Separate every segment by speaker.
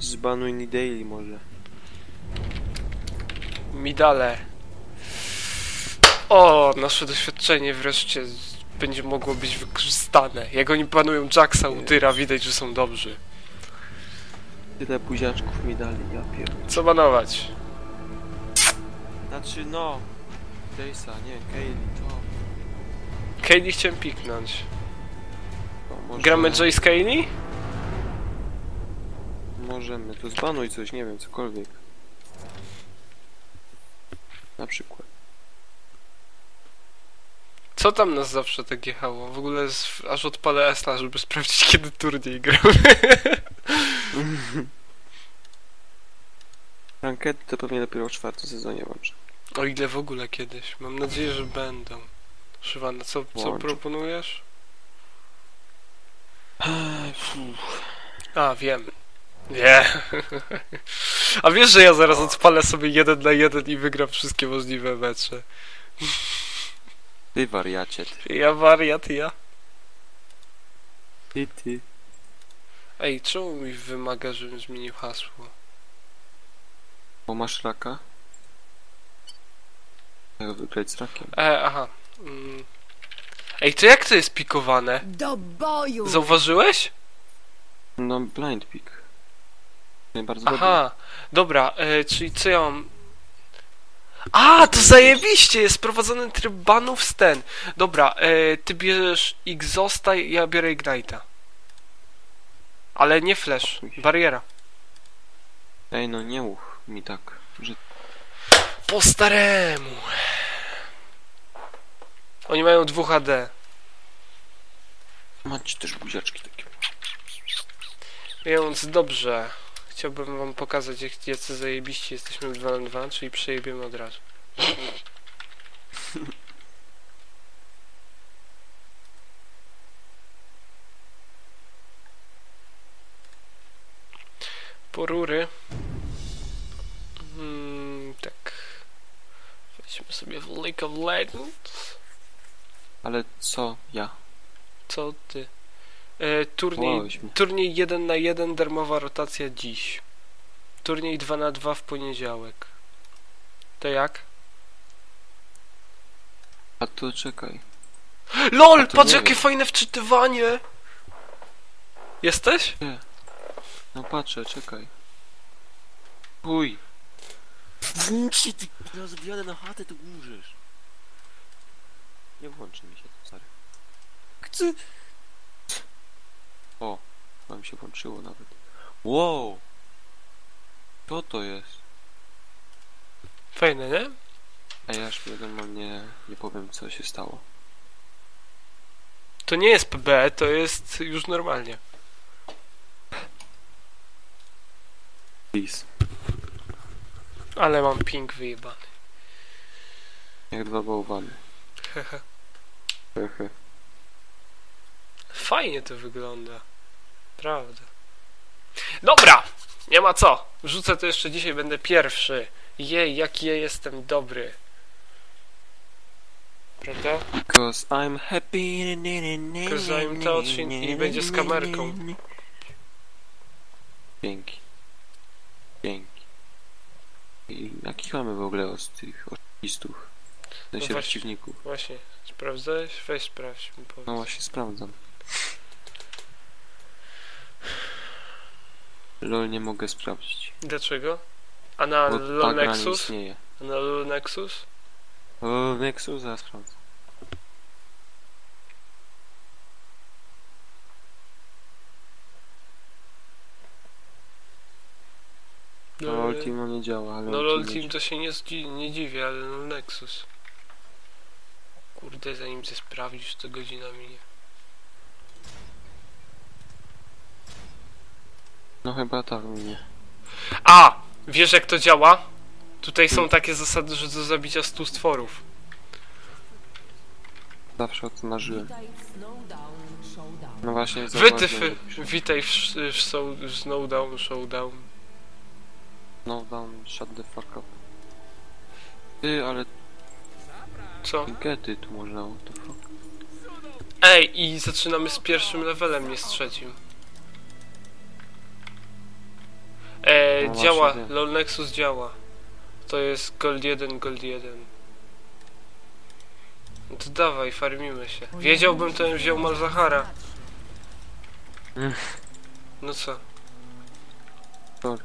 Speaker 1: Zbanuj Nidaily może.
Speaker 2: Midale. O, nasze doświadczenie wreszcie będzie mogło być wykorzystane. Jak oni panują Jacksa, Utyra, widać, że są dobrzy.
Speaker 1: Tyle buziaczków mi dali, ja pier...
Speaker 2: Co banować?
Speaker 1: Znaczy no... Jace'a, nie, Kaylee, to...
Speaker 2: Kaylee chciałem piknąć.
Speaker 1: to może...
Speaker 2: Gramy Jace Kaylee?
Speaker 1: Możemy, to zbanuj coś, nie wiem, cokolwiek. Na przykład.
Speaker 2: Co tam nas zawsze tak jechało? W ogóle z, aż odpalę Esla, żeby sprawdzić kiedy turniej gramy.
Speaker 1: Rankedy to pewnie dopiero w czwartym sezonie włączę.
Speaker 2: O ile w ogóle kiedyś. Mam nadzieję, że będą. Szywana, co, co proponujesz? A, wiem. Nie. A wiesz, że ja zaraz odpalę sobie jeden na jeden i wygram wszystkie możliwe mecze.
Speaker 1: Ty wariacie, ty.
Speaker 2: Ja wariat, ja.
Speaker 1: Ty, ty.
Speaker 2: Ej, czemu mi wymaga, żebym zmienił hasło?
Speaker 1: Bo masz raka? Jak wygrać z rakiem?
Speaker 2: E, aha. Mm. Ej, to jak to jest pikowane?
Speaker 3: Do boju!
Speaker 2: Zauważyłeś?
Speaker 1: No, blind pick. Bardzo dobry.
Speaker 2: Aha, dobra, e, czyli co ja mam... A, to zajebiście, jest wprowadzony tryb banów z ten. Dobra, e, ty bierzesz Exhausta, ja biorę Ignite'a. Ale nie flash, bariera.
Speaker 1: Ej, no nie uch mi tak, że...
Speaker 2: Po staremu. Oni mają 2 HD.
Speaker 1: Macie też buziaczki takie.
Speaker 2: Więc dobrze. Chciałbym wam pokazać, jak jacy zajebiści jesteśmy w 2 na 2, czyli przejebiemy od razu. Porury. Mm, tak. Weźmy sobie w League of Legends.
Speaker 1: Ale co ja?
Speaker 2: Co ty? E, turniej. Turniej 1 na 1 darmowa rotacja dziś. Turniej 2 na 2 w poniedziałek. To jak?
Speaker 1: A to czekaj.
Speaker 2: LOL!
Speaker 1: To
Speaker 2: Patrz
Speaker 1: nie
Speaker 2: jakie
Speaker 1: wiem.
Speaker 2: fajne wczytywanie! Jesteś?
Speaker 1: No patrzę, czekaj. Uj. Włączcie ty rozwijadę na chatę, tu umrzesz. Nie włączy mi się to, stary. Chcę... O, wam się włączyło nawet. Wow! Co to jest?
Speaker 2: Fajne, nie?
Speaker 1: A ja aż normalnie nie powiem co się stało.
Speaker 2: To nie jest PB, to jest już normalnie.
Speaker 1: Please.
Speaker 2: Ale mam ping wyjebany.
Speaker 1: Jak dwa bałwany.
Speaker 2: Hehe.
Speaker 1: Hehe.
Speaker 2: Fajnie to wygląda. Prawda. Dobra! Nie ma co. Rzucę to jeszcze dzisiaj, będę pierwszy. Jej, jaki ja jestem dobry. Prawda?
Speaker 1: Cause I'm happy.
Speaker 2: Cause I'm touching i będzie z kamerką.
Speaker 1: Dzięki. Dzięki. I jakich mamy w ogóle od tych oszustów? W sensie
Speaker 2: No właśnie.
Speaker 1: przeciwników.
Speaker 2: Właśnie. Sprawdzałeś? Weź sprawdź mi powiedz.
Speaker 1: No właśnie sprawdzam. LOL nie mogę sprawdzić.
Speaker 2: Dlaczego? A na
Speaker 1: Bo ta
Speaker 2: LoL
Speaker 1: gra nie
Speaker 2: Nexus?
Speaker 1: istnieje.
Speaker 2: A na LoL Nexus?
Speaker 1: O, Nexus, zaraz sprawdzę. No, LOL Team no nie działa, ale
Speaker 2: No
Speaker 1: LOL Team
Speaker 2: to się nie, zdzi- nie dziwię, ale no Nexus. Kurde, zanim się sprawdzisz, to godzina minie.
Speaker 1: No chyba tak mnie.
Speaker 2: A! Wiesz jak to działa? Tutaj są
Speaker 1: Hmm.
Speaker 2: takie zasady, że do zabicia 100 stworów.
Speaker 1: Zawsze o tym marzyłem.
Speaker 3: Witaj w Snowdown Showdown.
Speaker 1: No właśnie,
Speaker 2: Wytyfy! Witaj w, sz- w show, Snowdown, Showdown.
Speaker 1: No down, shut the fuck up. Ty, ale
Speaker 2: Co?
Speaker 1: gety tu można, what the fuck.
Speaker 2: Ej, i zaczynamy z pierwszym levelem, nie z trzecim. E,
Speaker 1: No
Speaker 2: działa,
Speaker 1: właśnie.
Speaker 2: LOL Nexus działa. To jest Gold 1, Gold 1. No to dawaj, farmimy się. Wiedziałbym, to bym wziął Malzahara. No co?
Speaker 1: Sorry.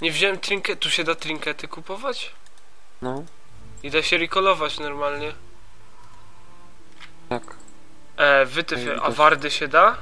Speaker 2: Nie wziąłem trinket, tu się da trinkety kupować?
Speaker 1: No,
Speaker 2: I da się recallować normalnie.
Speaker 1: tak.
Speaker 2: E, wytyf, a wardy się da?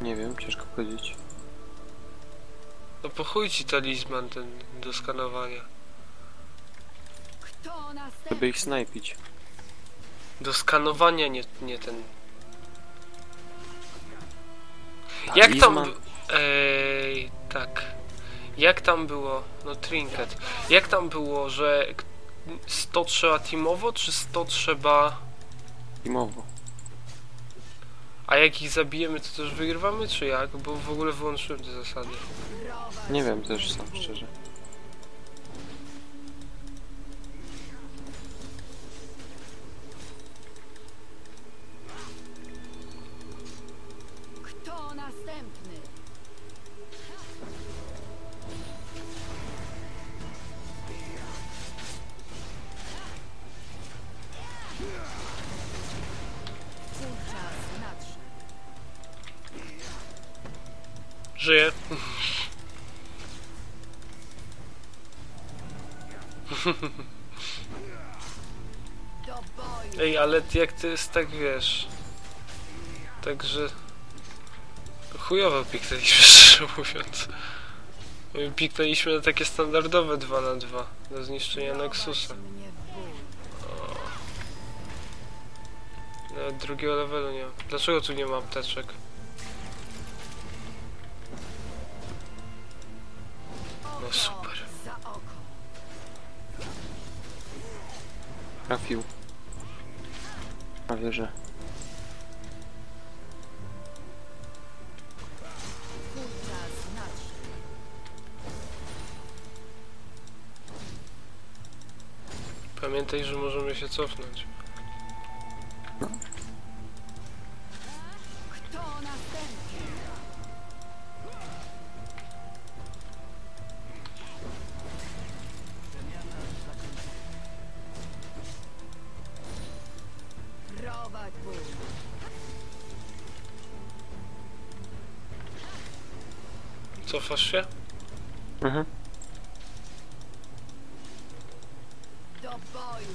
Speaker 1: Nie wiem, ciężko powiedzieć.
Speaker 2: No po chuj ci talizman ten do skanowania.
Speaker 1: Żeby ich snajpić.
Speaker 2: Do skanowania, nie, nie ten... Jak tam...
Speaker 1: Talizman?
Speaker 2: Ej, tak. Jak tam było? No trinket. Jak tam było, że k- 100 trzeba teamowo, czy 100 trzeba...
Speaker 1: Teamowo.
Speaker 2: A jak ich zabijemy, to też wygrywamy, czy jak? Bo w ogóle wyłączyłem te zasady.
Speaker 1: Nie wiem też sam szczerze.
Speaker 3: Boju.
Speaker 2: Ej, ale jak to jest tak, wiesz... Także... Chujowo piknęliśmy, szczerze mówiąc. My Piknęliśmy na takie standardowe 2 na 2 do zniszczenia Nexusa. Nawet drugiego levelu nie ma. Dlaczego tu nie ma apteczek?
Speaker 1: Trafił. Prawie że.
Speaker 2: Pamiętaj, że możemy się cofnąć. Cofasz się?
Speaker 1: Mhm.
Speaker 3: Do boju.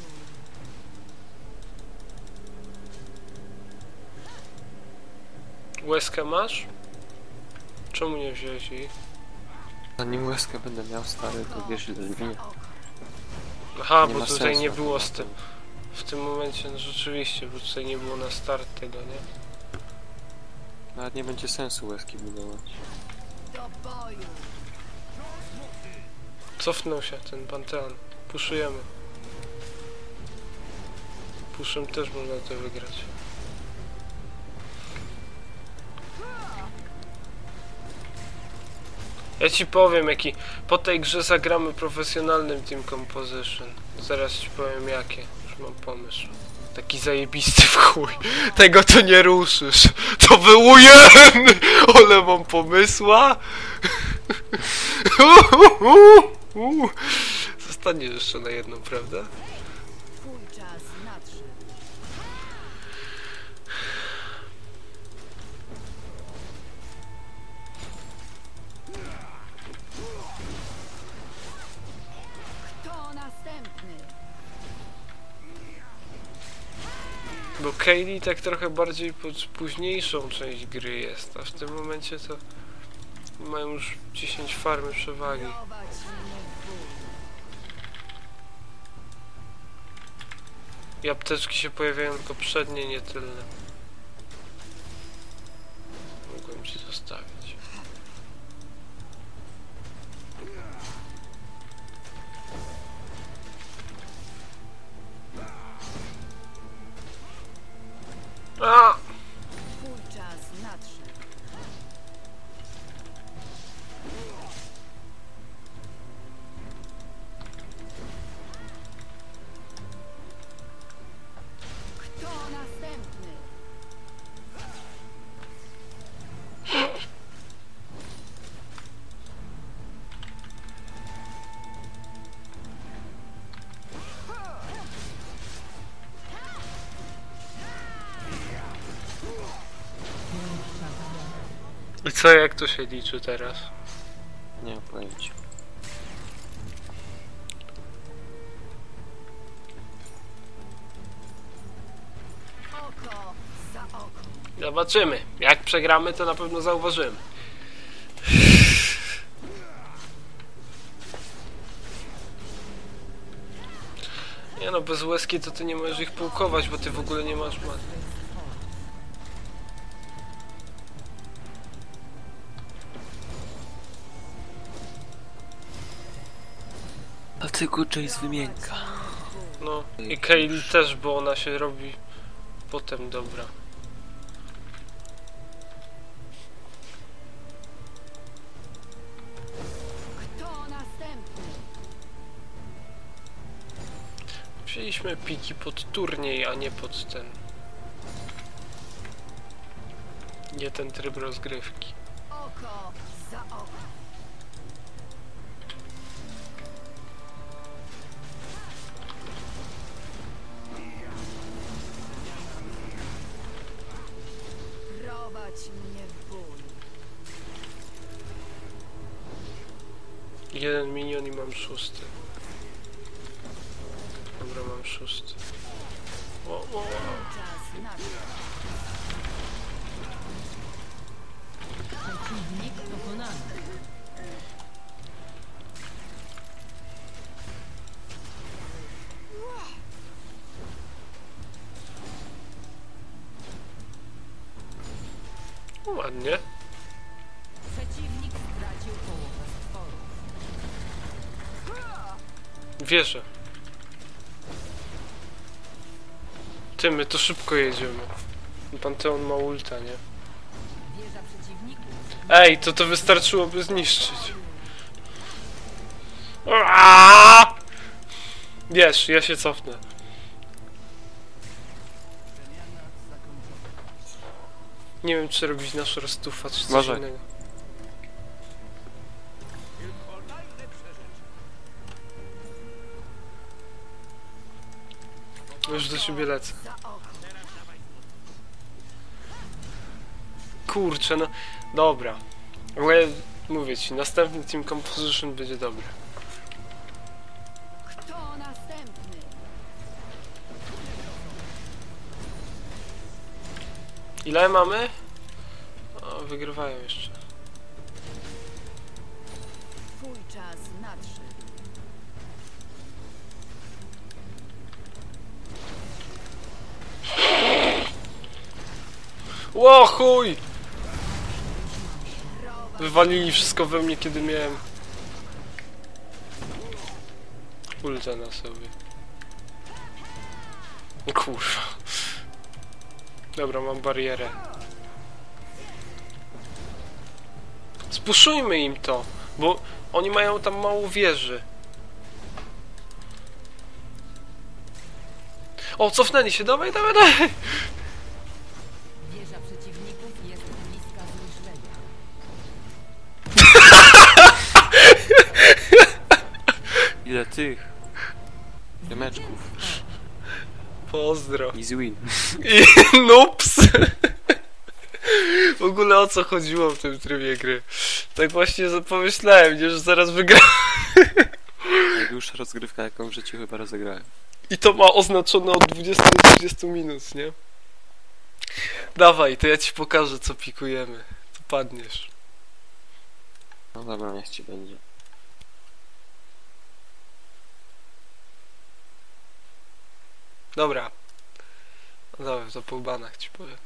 Speaker 2: Łezkę masz? Czemu nie wziąłeś jej?
Speaker 1: Zanim łezkę będę miał stary, to wiesz ile zmienię.
Speaker 2: Aha,
Speaker 1: Nie
Speaker 2: bo tutaj
Speaker 1: sensu
Speaker 2: nie było z tym. W tym momencie, no rzeczywiście, bo tutaj nie było na start tego, nie?
Speaker 1: Nawet nie będzie sensu łezki budować.
Speaker 2: Cofnął się ten Panteon. Puszujemy. Puszem też można to wygrać. Ja ci powiem, jaki po tej grze zagramy profesjonalnym Team Composition. Zaraz ci powiem jakie. Już mam pomysł. Taki zajebisty w chuj. Tego to nie ruszysz. To wyłujemy! Ale mam pomysła. Zostaniesz jeszcze na jedną, prawda? Bo Kaylee tak trochę bardziej pod późniejszą część gry jest, a w tym momencie to mają już 10 farmy przewagi. I się pojawiają tylko przednie, nie tylne. Mogłem ci zostawić. I co, jak to się liczy teraz?
Speaker 1: Nie mam pojęcia.
Speaker 2: Zobaczymy. Jak przegramy, to na pewno zauważymy. Nie no, bez łezki to ty nie możesz ich pułkować, bo ty w ogóle nie masz many.
Speaker 1: Dlatego Jace wymienka.
Speaker 2: No i Kaylee też, bo ona się robi potem dobra.
Speaker 3: Kto następny?
Speaker 2: Wzięliśmy piki pod turniej, a nie pod ten. Nie ten tryb rozgrywki.
Speaker 3: Oko za oko.
Speaker 2: Jeden minion i mam szósty. Dobra, mam szósty. O, o, o. O, Ładnie.
Speaker 4: Przeciwnik stracił połowę stworów.
Speaker 2: Wierzę. Ty, my to szybko jedziemy. Panteon ma ulta, nie? Ej, to to wystarczyłoby zniszczyć. Aaaa! Wiesz, ja się cofnę. Nie wiem, czy robić nasz roztufa, czy coś
Speaker 1: Uważaj.
Speaker 2: innego. Już do ciebie lecę. Kurczę, no. Dobra. Ale mówię ci, następny team composition będzie dobry.
Speaker 3: Kto następny?
Speaker 2: Ile mamy? O, wygrywają jeszcze.
Speaker 3: Twój czas nadszedł.
Speaker 2: Ło chuj! Wywalili wszystko we mnie, kiedy miałem ulta na sobie. Kurwa. Dobra, mam barierę. Spuszujmy im to, bo oni mają tam mało wieży. O, cofnęli się, dawaj, dawaj, dawaj!
Speaker 4: Wieża przeciwników jest bliska zniszczenia.
Speaker 1: Ile tych? Demeczków.
Speaker 2: Pozdro.
Speaker 1: Easy win.
Speaker 2: I nups! W ogóle o co chodziło w tym trybie gry? Tak właśnie pomyślałem, nie, że zaraz wygra.
Speaker 1: Najdłuższa rozgrywka, jaką w życiu chyba rozegrałem.
Speaker 2: I to ma oznaczone od 20 do 30 minut, nie? Dawaj, to ja ci pokażę co pikujemy. To padniesz.
Speaker 1: No dobra, niech ci będzie.
Speaker 2: Dobra. No dobra, to po banach ci powiem.